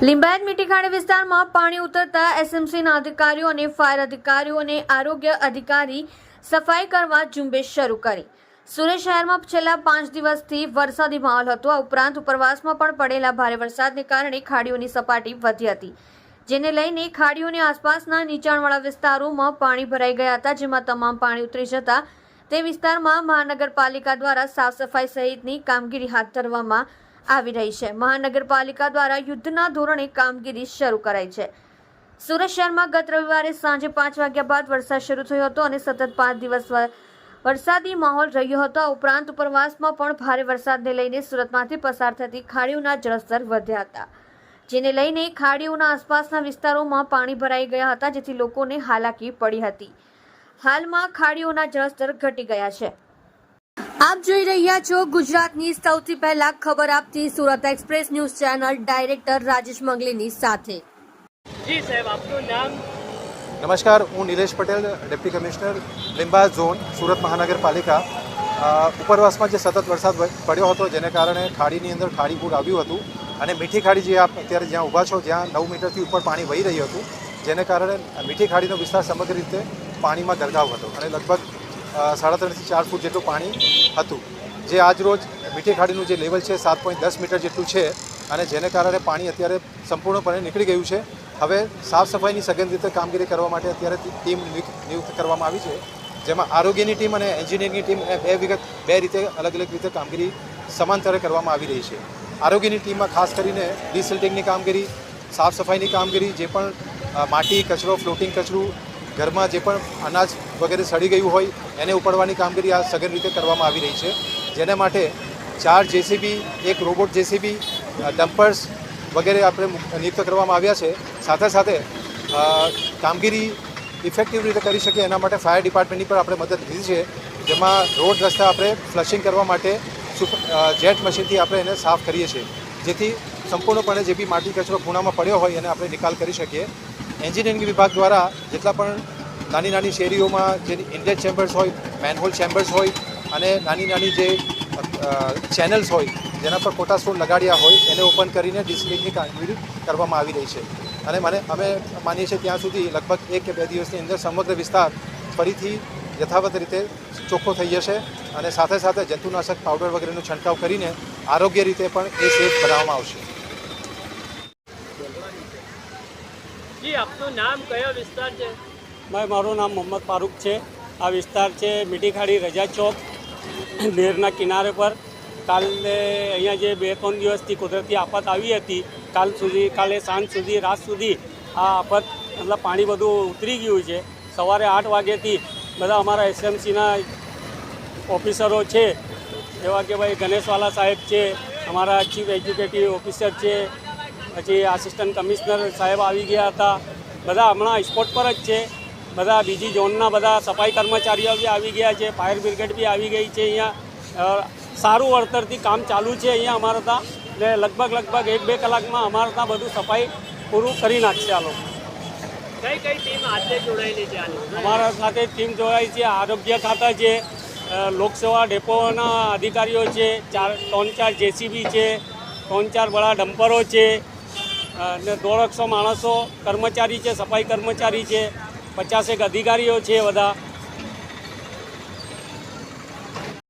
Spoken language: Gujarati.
લિંબાયત મીઠીખાડી વિસ્તારમાં પાણી ઉતરતા એસએમસીના અધિકારીઓ અને ફાયર અધિકારીઓ અને આરોગ્ય અધિકારી સફાઈ કરવા ઝુંબેશ શરૂ કરી. સુરત શહેરમાં છેલ્લા પાંચ દિવસથી વરસાદી માહોલ હતો. આ ઉપરાંત ઉપરવાસમાં પણ પડેલા ભારે વરસાદને કારણે ખાડીઓની સપાટી વધી હતી, જેને લઈને ખાડીઓની આસપાસના નીચાણવાળા વિસ્તારોમાં પાણી ભરાઈ ગયા હતા, જેમાં તમામ પાણી ઉતરી જતા તે વિસ્તારમાં મહાનગરપાલિકા દ્વારા સાફ સફાઈ સહિતની કામગીરી હાથ ધરવામાં આવી રહી છે. મહાનગરપાલિકા દ્વારા યુદ્ધના ધોરણે કામગીરી શરૂ કરાઈ છે. સુરત શહેરમાં ગત રવિવારે સાંજે પાંચ વાગ્યા બાદ વરસાદ શરૂ થયો હતો અને સતત પાંચ દિવસ વરસાદી માહોલ રહ્યો હતો. ઉપરાંત ઉપરવાસમાં પણ ભારે વરસાદને લઈને સુરતમાંથી પસાર થતી ખાડીઓના જળસ્તર વધ્યા હતા, જેને લઈને ખાડીઓના આસપાસના વિસ્તારોમાં પાણી ભરાઈ ગયા હતા, જેથી લોકોને હાલાકી પડી હતી. હાલમાં ખાડીઓના જળસ્તર ઘટી ગયા છે. આપ જોઈ રહ્યા છો ગુજરાતની સૌથી પહેલા ખબર આપતી Surat express news channel director Rajesh મંગલીની સાથે. જી સાહેબ આપનું નામ? નમસ્કાર હું Nilesh Patel deputy commissioner Limba zone Surat મહાનગરપાલિકા. ઉપરવાસમાં જે સતત વરસાદ પડ્યો હતો જેને કારણે ખાડીની અંદર ખાડી પૂર આવ્યું હતું અને મીઠી ખાડી જે આપ અત્યારે જ્યાં ઊભા છો જ્યાં નવ મીટરથી ઉપર પાણી વહી રહ્યું હતું જેને કારણે મીઠી ખાડીનો વિસ્તાર સમગ્ર રીતે પાણીમાં ગરકાવ હતો અને લગભગ સાડા ત્રણથી ચાર ફૂટ જેટલું પાણી હતું. જે આજ રોજ મીઠી ખાડીનું જે લેવલ છે, સાત પોઈન્ટ દસ મીટર જેટલું છે અને જેને કારણે પાણી અત્યારે સંપૂર્ણપણે નીકળી ગયું છે. હવે સાફ સફાઈની સઘન રીતે કામગીરી કરવા માટે અત્યારે ટીમ નિયુક્ત કરવામાં આવી છે. જેમાં આરોગ્યની ટીમ અને એન્જિનિયરિંગની ટીમ એ બે વિગત, બે રીતે અલગ અલગ રીતે કામગીરી સમાંતરે કરવામાં આવી રહી છે. આરોગ્યની ટીમમાં ખાસ કરીને ડિસિલ્ટિંગની કામગીરી, સાફ સફાઈની કામગીરી, જે પણ માટી, કચરો, ફ્લોટિંગ કચરું ઘરમાં જે પણ અનાજ વગેરે સડી ગયું હોય, એને ઉપાડવાની કામગીરી આ સઘન રીતે કરવામાં આવી રહી છે. જેના માટે ચાર જેસીબી, એક રોબોટ જેસીબી ડમ્પર્સ વગેરે આપણે નિયુક્ત કરવામાં આવ્યા છે. સાથે સાથે કામગીરી ઇફેક્ટિવ રીતે કરી શકીએ એના માટે ફાયર ડિપાર્ટમેન્ટની પણ આપણે મદદ લીધી છે. જેમાં રોડ રસ્તા આપણે ફ્લશિંગ કરવા માટે જેટ મશીનથી આપણે એને સાફ કરીએ છીએ. જેથી સંપૂર્ણપણે જે બી માટી કચરો ખૂણામાં પડ્યો હોય એને આપણે નિકાલ કરી શકીએ. એન્જિનિયરિંગ વિભાગ દ્વારા જેટલા પણ નાની નાની શેરીઓમાં જે ઇન્લેટ ચેમ્બર્સ હોય, મેનહોલ ચેમ્બર્સ હોય અને નાની નાની જે ચેનલ્સ હોય, જેના પર કોટા સ્ટોન લગાડ્યા હોય, એને ઓપન કરીને ડિસ્પ્લેની કામગીરી કરવામાં આવી રહી છે. અને મને, અમે માનીએ છીએ ત્યાં સુધી લગભગ એક કે બે દિવસની અંદર સમગ્ર વિસ્તાર ફરીથી યથાવત રીતે ચોખ્ખો થઈ જશે અને સાથે સાથે જંતુનાશક પાવડર વગેરેનો છંટકાવ કરીને આરોગ્ય રીતે પણ એ સેફ બનાવવામાં આવશે. જી, આપનું નામ કયો વિસ્તાર છે? ભાઈ મારું નામ મોહમ્મદ ફારૂક છે. આ વિસ્તાર છે મીઠીખાડી રજા ચોક નહેરના કિનારે પર. કાલે અહીંયા જે બે ત્રણ દિવસથી કુદરતી આફત આવી હતી, કાલ સુધી, કાલે સાંજ સુધી, રાત સુધી આ આફત, મતલબ પાણી બધું ઉતરી ગયું છે. સવારે આઠ વાગ્યાથી બધા અમારા એસએમસીના ઓફિસરો છે. જેવા કે ભાઈ ગણેશવાલા સાહેબ છે, અમારા ચીફ એજ્યુકેટિવ ઓફિસર છે પછી આસિસ્ટન્ટ કમિશનર સાહેબ આવી ગયા હતા. બધા હમણાં સ્પોટ પર જ છે. બધા બીજી ઝોનના બધા સફાઈ કર્મચારીઓ બી આવી ગયા છે. ફાયર બ્રિગેડ બી આવી ગઈ છે અહીંયા. સારું વળતરથી કામ ચાલુ છે અહીંયા અમારા ત્યાં. ને લગભગ લગભગ એક બે કલાકમાં અમારા ત્યાં બધું સફાઈ પૂરું કરી નાખશે આ લોકો. કઈ કઈ ટીમ આજે જોડાયેલી છે અમારા સાથે ટીમ જોડાઈ છે. આરોગ્ય ખાતા છે. લોકસેવા ડેપોના અધિકારીઓ છે. ચાર ત્રણ ચાર જેસીબી છે. ત્રણ ચાર બડા ડમ્પરો છે. ને દોઢસો માણસો કર્મચારી છે સફાઈ કર્મચારી છે પચાસેક અધિકારીઓ છે બધા.